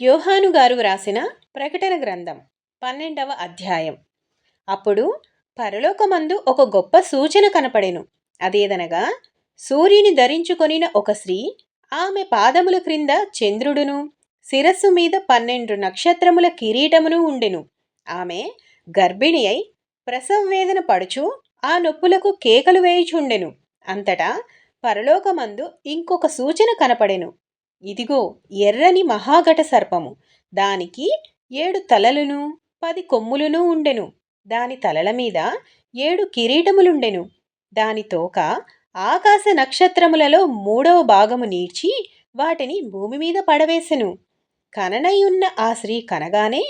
యోహాను గారు వ్రాసిన ప్రకటన గ్రంథం పన్నెండవ అధ్యాయం. అప్పుడు పరలోకమందు ఒక గొప్ప సూచన కనపడెను. అదేదనగా సూర్యుని ధరించుకొనిన ఒక స్త్రీ ఆమె పాదముల క్రింద చంద్రుడును శిరస్సు మీద పన్నెండు నక్షత్రముల కిరీటమును ఉండెను. ఆమె గర్భిణి అయి ప్రసవ వేదన పడుచు ఆ నొప్పులకు కేకలు వేయుచుండెను. అంతటా పరలోకమందు ఇంకొక సూచన కనపడెను. ఇదిగో ఎర్రని మహాఘట సర్పము. దానికి ఏడు తలలును పది కొమ్ములును ఉండెను. దాని తలల మీద ఏడు కిరీటములుండెను. దాని తోక ఆకాశ నక్షత్రములలో మూడవ భాగము నీడ్చి వాటిని భూమి మీద పడవేసెను. కననయున్న ఆ స్త్రీ కనగానే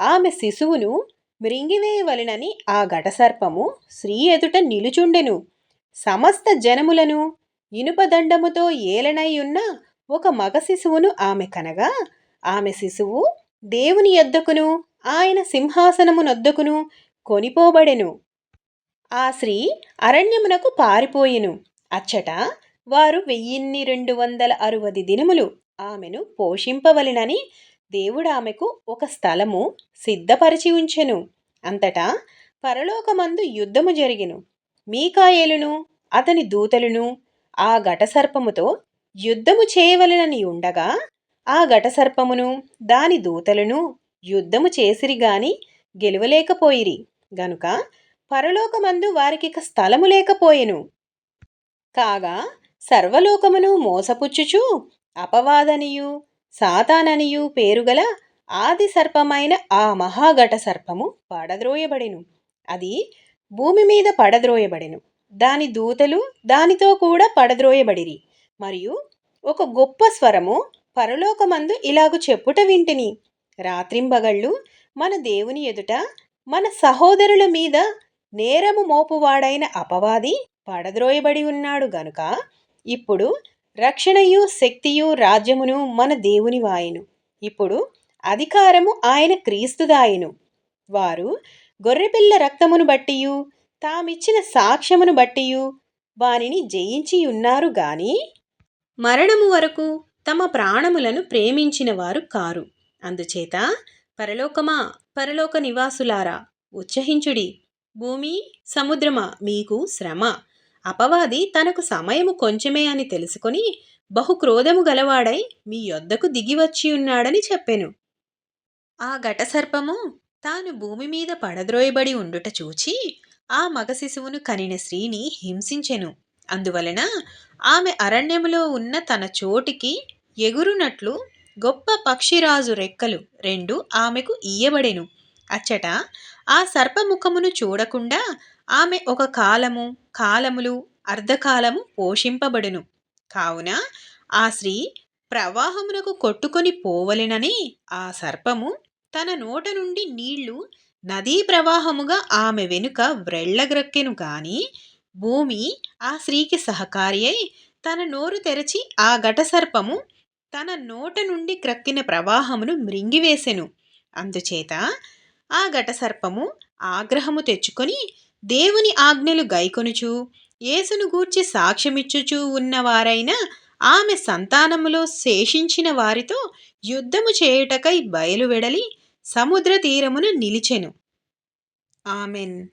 ఆమె శిశువును మ్రింగివేయవలెనని ఆ ఘటసర్పము స్త్రీ ఎదుట నిలుచుండెను. సమస్త జనములను ఇనుపదండముతో ఏలనయ్యున్న ఒక మగ శిశువును ఆమె కనగా ఆమె శిశువు దేవుని యొద్దకును ఆయన సింహాసనమునొద్దకును కొనిపోబడెను. ఆ స్త్రీ అరణ్యమునకు పారిపోయెను. అచ్చట వారు వెయ్యిన్ని రెండు వందల అరవది దినములు ఆమెను పోషింపవలెనని దేవుడు ఆమెకు ఒక స్థలము సిద్ధపరిచి ఉంచెను. అంతటా పరలోకమందు యుద్ధము జరిగెను. మీకాయేలును అతని దూతలును ఆ ఘటసర్పముతో యుద్ధము చేయవలెనని ఉండగా ఆ ఘటసర్పమును దాని దూతలను యుద్ధము చేసిరి గాని గెలువలేకపోయిరి. గనుక పరలోకమందు వారికిక స్థలము లేకపోయెను. కాగా సర్వలోకమును మోసపుచ్చుచు అపవాదనియు సాతాననియు పేరుగల ఆది సర్పమైన ఆ మహాఘట సర్పము పడద్రోయబడెను. అది భూమి మీద పడద్రోయబడెను. దాని దూతలు దానితో కూడా పడద్రోయబడిరి. మరియు ఒక గొప్ప స్వరము పరలోకమందు ఇలాగు చెప్పుట వింటిని. రాత్రింబగళ్ళు మన దేవుని ఎదుట మన సహోదరుల మీద నేరము మోపువాడైన అపవాది పడద్రోయబడి ఉన్నాడు గనుక ఇప్పుడు రక్షణయు శక్తియు రాజ్యమును మన దేవుని వాయను. ఇప్పుడు అధికారము ఆయన క్రీస్తుదాయను వారు గొర్రెపిల్ల రక్తమును బట్టియు తామిచ్చిన సాక్ష్యమును బట్టియు వానిని జయించి ఉన్నారు గాని మరణము వరకు తమ ప్రాణములను ప్రేమించిన వారు కారు. అందుచేత పరలోకమా పరలోక నివాసులారా ఉత్సహించుడి భూమి సముద్రమా మీకు శ్రమ. అపవాది తనకు సమయము కొంచెమే అని తెలుసుకొని బహు క్రోధము గలవాడై మీ యొద్దకు దిగివచ్చి ఉన్నాడని చెప్పెను. ఆ ఘటసర్పము తాను భూమి మీద పడద్రోయబడి ఉండుట చూచి ఆ మగ శిశువును కనిన స్త్రీని హింసించెను. అందువలన ఆమె అరణ్యములో ఉన్న తన చోటికి ఎగురునట్లు గొప్ప పక్షిరాజు రెక్కలు రెండు ఆమెకు ఇయ్యబడెను. అచ్చట ఆ సర్పముఖమును చూడకుండా ఆమె ఒక కాలము కాలములు అర్ధకాలము పోషింపబడును. కావున ఆ స్త్రీ ప్రవాహమునకు కొట్టుకొని పోవలెనని ఆ సర్పము తన నోట నుండి నీళ్ళు నదీ ప్రవాహముగా ఆమె వెనుక వ్రెళ్ళగ్రక్కెను గాని భూమి ఆ స్త్రీకి సహకారి అయి తన నోరు తెరచి ఆ ఘటసర్పము తన నోట నుండి క్రక్కిన ప్రవాహమును మృంగివేసెను. అందుచేత ఆ ఘటసర్పము ఆగ్రహము తెచ్చుకొని దేవుని ఆజ్ఞలు గైకొనుచు యేసును గూర్చి సాక్ష్యమిచ్చుచూ ఉన్నవారైన ఆమె సంతానములో శేషించిన వారితో యుద్ధము చేయుటకై బయలువెడలి సముద్ర తీరమున నిలిచెను. ఆమెన్.